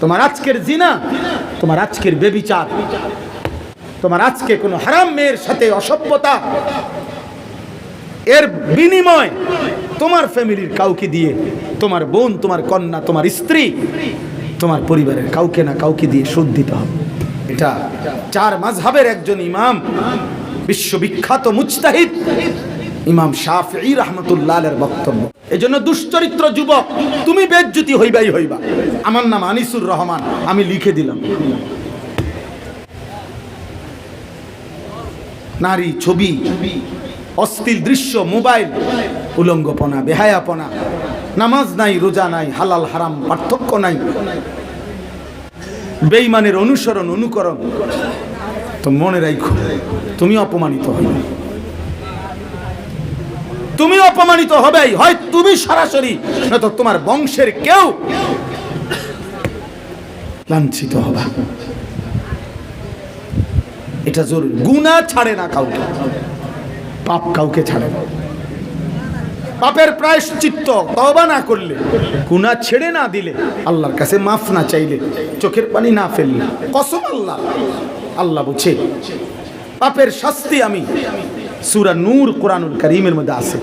তোমার আজকের জিনা, তোমার আজকের বেবিচার, তোমার আজকে কোনো হারাম মেয়ের সাথে অসভ্যতা। এর বিনিময় তোমার ফ্যামিলির কাউকে দিয়ে, তোমার বোন, তোমার কন্যা, তোমার স্ত্রী, তোমার পরিবারের কাউকে না কাউকে দিয়ে শোধ দিতে হবে। এটা চার মাঝহাবের একজন ইমাম, বিশ্ববিখ্যাত মুজতাহিদ, ইমাম শাফি রহমতুল্লাহ বক্তব্য। এই জন্য দুশ্চরিত্র যুবক, তুমি বেজ্জুতি হইবাই হইবা। আমার নাম আনিসুর রহমান, আমি লিখে দিলাম। নারী ছবি অস্থির দৃশ্য, মোবাইল, উলঙ্গপনা, বেহায়াপনা, নামাজ নাই, রোজা নাই, হালাল, হারাম, পার্থক্য নাই। বেইমানের অনুসরণ, অনুকরণ, তো মনে রাখো তুমি অপমানিত হবে তুমি অপমানিত হবেই, হয় তুমি সরাসরি, নয়তো তোমার বংশের কেউ লাঞ্ছিত হবা। এটা জরুরি গুণা ছাড়ে না কাউকে। পাপ কাউকে ছাড়ে না। পাপের প্রায়শ্চিত্ত তওবা না করলে গুনাহ ছেড়ে না দিলে, আল্লাহর কাছে মাফ না চাইলে, চোখের পানি না ফেললে, কসম আল্লাহ। আল্লাহ বুঝে, পাপের শাস্তি আমি সূরা নূর কোরআনুল করিমের মধ্যে আছে।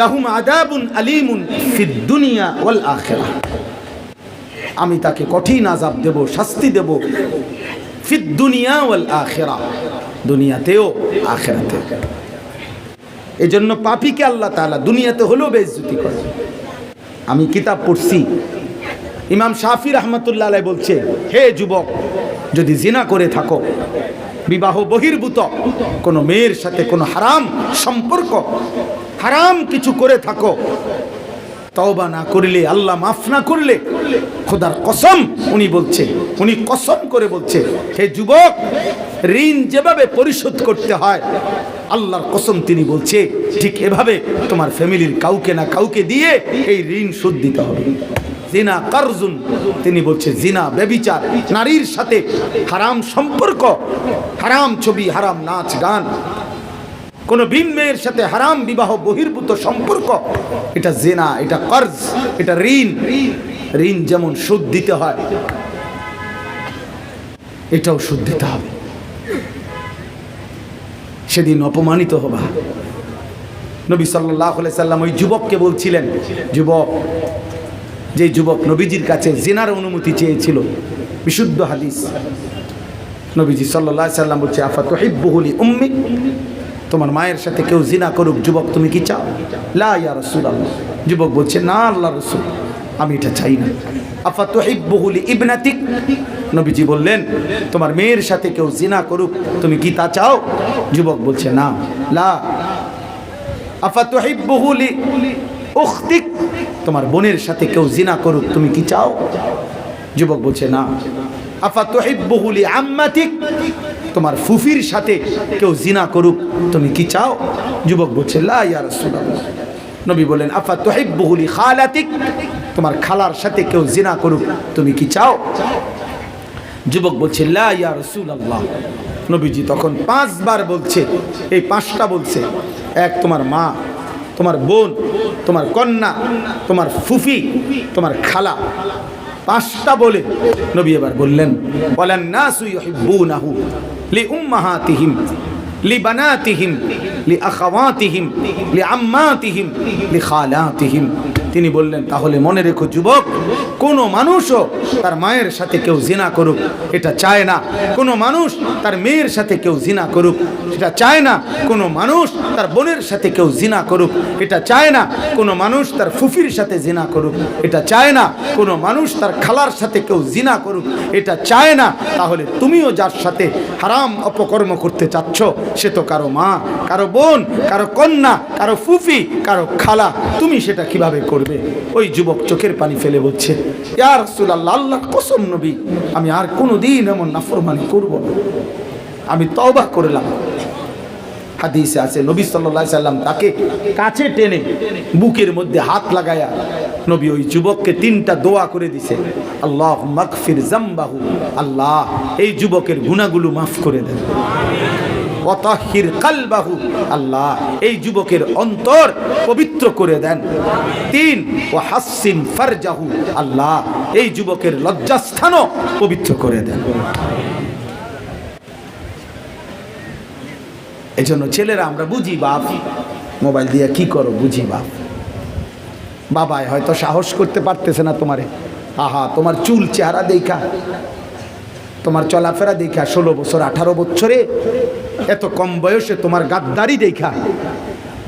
লাহুম আদাবুন আলিমুন ফিদ দুনিয়া ওয়াল আখিরাহ আমি তাকে কঠিন আজাব দেব, শাস্তি দেব ফিদ দুনিয়া ওয়াল আখিরাহ দুনিয়াতেও আখিরাতেও এই জন্য পাপিকে আল্লাহ তাআলা দুনিয়াতে হলেও বেইজ্জতি করে। আমি কিতাব পড়ছি। ইমাম শাফি রহমতুল্লাহ বলছে, হে যুবক, যদি জিনা করে থাকো বিবাহ বহির্ভূত। কোনো মেয়ের সাথে কোনো হারাম সম্পর্ক। হারাম কিছু করে থাকো। তওবা না করলে, আল্লাহ মাফ না করলে খোদার কসম উনি বলছে, উনি কসম করে বলছে, হে যুবক, ঋণ যেভাবে পরিশোধ করতে হয় আল্লাহর কসম তিনি বলছে, ঠিক এভাবে তোমার ফ্যামিলির কাউকে না কাউকে দিয়ে এই ঋণ শোধ দিতে হবে। জিনা কারজুন, তিনি বলছে, জিনা বেবিচার নারীর সাথে হারাম সম্পর্ক, হারাম ছবি, হারাম নাচ গান, কোন ভিন মেয়ের সাথে হারাম বিবাহ বহির্ভূত সম্পর্ক, এটা জেনা, এটা কর্জ, এটা ঋণ। ঋণ যেমন সুদ দিতে হয়, এটাও সুদ দিতে হবে। সেদিন অপমানিত হবা। নবী সাল্লাহ সাল্লাম ওই যুবককে বলছিলেন, যুবক, যে যুবক নবীজির কাছে জেনার অনুমতি চেয়েছিল, বিশুদ্ধ হাদিস। নবীজি সাল্লাহ সাল্লাম বলছে, আফা তোহিব্বুহুলি উম্মি? তোমার মায়ের সাথে কেউ জিনা করুক, যুবক, তুমি কি চাও? লা ইয়া রাসূলুল্লাহ। যুবক বলছে, না আল্লাহ রসুল। আমি এটা চাই না। আফা তোহিব্বুহুলি ইবনাতিক নবীজি বললেন, তোমার মেয়ের সাথে কেউ জিনা করুক, তুমি কি তা চাও? যুবক বলছে, না। লা। আফা তোহিব্বুহুলি উখতিক তোমার বোনের সাথে কেউ জিনা করুক, তুমি কি চাও? যুবক বলছে, না। আফা তোহিব্বুহুলি আম্মাতিক তোমার ফুফির সাথে কেউ জিনা করুক, তুমি কি চাও? যুবক বলছে, লা ইয়া রাসূলুল্লাহ। নবী বলেন আফা তোহিব্বুহুলি খালাতিক তোমার খালার সাথে কেউ জিনা করুক, তুমি কি চাও? যুবক বলছে নবীজি তখন পাঁচবার বলছে, এই পাঁচটা বলছে। এক তোমার মা, তোমার বোন, তোমার কন্যা, তোমার ফুফি, তোমার খালা। পাঁচটা বলে। নবী এবার বললেন বলেন না সুইহিব্বুনাহু লি উম্মাহাতিহিম, লি বানাতিহিম, লি আখাওয়াতিহিম, লি আম্মাতিহিম, লি খালাতিহিম। তিনি বললেন, তাহলে মনে রেখো যুবক, কোনো মানুষও তার মায়ের সাথে কেউ জিনা করুক, এটা চায় না। কোনো মানুষ তার মেয়ের সাথে কেউ জিনা করুক, সেটা চায় না। কোনো মানুষ তার বোনের সাথে কেউ জিনা করুক, এটা চায় না। কোনো মানুষ তার ফুফির সাথে জিনা করুক, এটা চায় না। কোনো মানুষ তার খালার সাথে কেউ জিনা করুক, এটা চায় না। তাহলে তুমিও যার সাথে হারাম অপকর্ম করতে চাচ্ছ, সে তো কারও মা, কারও বোন, কারও কন্যা, কারও ফুফি, কারও খালা তুমি সেটা কীভাবে করবে? ওই যুবক চোখের পানি ফেলে বলছে ইয়ার রাসূলুল্লাহ আল্লাহ কসম নবী, আমি আর কোনো দিন এমন নাফরমানি করব না। আমি তওবা করলাম। হাদিসে আছে, নবী সাল্লাল্লাহু সাল্লাম তাকে কাছে টেনে বুকের মধ্যে হাত লাগায়া নবী ওই যুবককে তিনটা দোয়া করে দিছে আল্লাহ মাগফির জামবাহু আল্লাহ, এই যুবকের গুণাগুলো মাফ করে দেন। কালবাহু, আল্লাহ এই যুবকের অন্তর পবিত্র করে দেন। তিন ও হাসিন ফারজাহু, আল্লাহ এই যুবকের লজ্জাস্থানও পবিত্র করে দেন। এই জন্য ছেলেরা, আমরা বুঝি বাপ, মোবাইল দিয়ে কি করো, বুঝি বাপ। বাবায় হয়তো সাহস করতে পারতেছে না তোমারে। আহা, তোমার চুল চেহারা দেখা। তোমার চলাফেরা দেখা ষোলো বছর, আঠারো বছরে, এত কম বয়সে তোমার গাদ্দারি দেখা,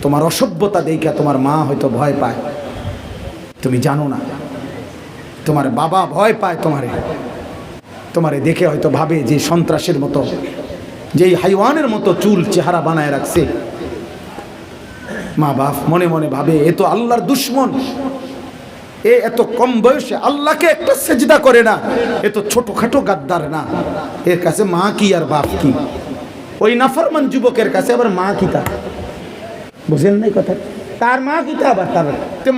তোমার অসভ্যতা দেখা, তোমার মা হয়তো ভয় পায়। তুমি জানো না, তোমার বাবা ভয় পায় তোমারে। তোমারে দেখে হয়তো ভাবে যে সন্ত্রাসের মতো, যেই হাইওয়ানের মতো চুল চেহারা বানায় রাখছে। মা বাপ মনে মনে ভাবে, এ তো আল্লাহর দুশ্মন। এ এত কম বয়সে আল্লাহকে একটা সেজদা করে না, এ তো ছোটখাটো গাদ্দার না। এর কাছে মা কি আর বাপ কি? ওই নাফরমান যুবকের কাছে আবার মা কি তার? বুঝেন নাই কথা? তার মা কি তা আবার তার?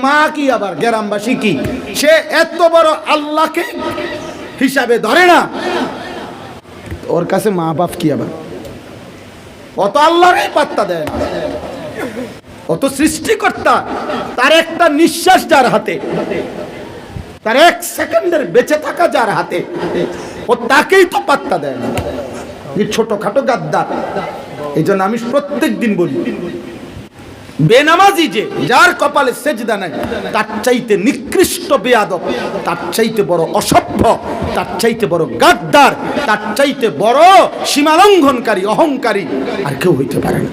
মা কি আবার? গ্রামবাসী কি? সে এত বড় আল্লাহকে হিসাবে ধরে না। ওর কাছে মা বাপ কি আবার? অত আল্লাহরই পাত্তা দেয় না। অত সৃষ্টিকর্তা, তার একটা নিঃশ্বাস যার হাতে, তার এক সেকেন্ডের বেঁচে থাকা যার হাতে, ও তাকেই তো পাত্তা দেয় না। যে ছোটখাটো গাদ্দার এই জন্য আমি প্রত্যেক দিন বলি, বেনামাজি যে, যার কপালে সেজদা নাই, তার চাইতে নিকৃষ্ট বেয়াদব, তার চাইতে বড় অসভ্য, তার চাইতে বড় গাদ্দার, তার চাইতে বড় সীমালঙ্ঘনকারী, অহংকারী, আর কেউ হইতে পারে না।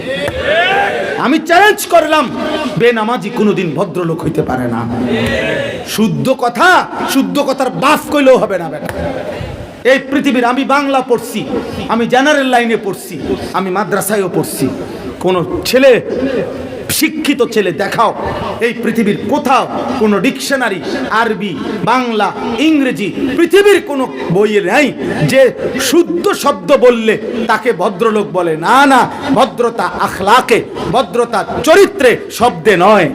আমি চ্যালেঞ্জ করলাম। বেনামাজি কোনোদিন ভদ্রলোক হইতে পারে না। শুদ্ধ কথা, শুদ্ধ কথার বাফ কইলেও হবে না এই পৃথিবীর আমি বাংলা পড়ছি, আমি জেনারেল লাইনে পড়ছি, আমি মাদ্রাসায়ও পড়ছি। কোন ছেলে শিক্ষিত ছেলে দেখাও। এই পৃথিবীর কোথাও কোনো ডিকশনারি, আরবি, বাংলা, ইংরেজি পৃথিবীর কোনো বইয়ে নাই যে শুদ্ধ শব্দ বললে তাকে ভদ্রলোক বলে। না না, ভদ্রতা আখলাকে, ভদ্রতা চরিত্রে শব্দে নয়।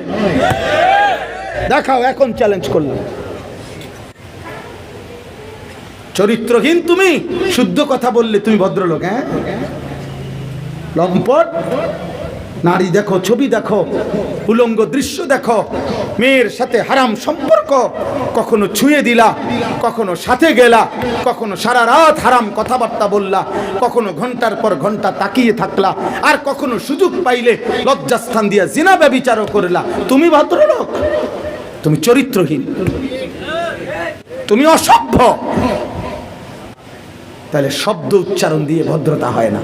দেখাও, এখন চ্যালেঞ্জ করলাম। চরিত্রহীন তুমি, শুদ্ধ কথা বললে তুমি ভদ্রলোক হ্যাঁ? লম্পট নারী দেখো, ছবি দেখো, উলঙ্গ দৃশ্য দেখো, মেয়ের সাথে হারাম সম্পর্ক, কখনো ছুঁয়ে দিলা, কখনো সাথে গেলা, কখনো সারা রাত হারাম কথাবার্তা বললা, কখনো ঘণ্টার পর ঘণ্টা তাকিয়ে থাকলা, আর কখনো সুযোগ পাইলে লজ্জাস্থান দিয়া জিনা ব্যবিচারও করলা। তুমি ভদ্রলোক, তুমি চরিত্রহীন, তুমি অসভ্য। তাহলে শব্দ উচ্চারণ দিয়ে ভদ্রতা হয় না।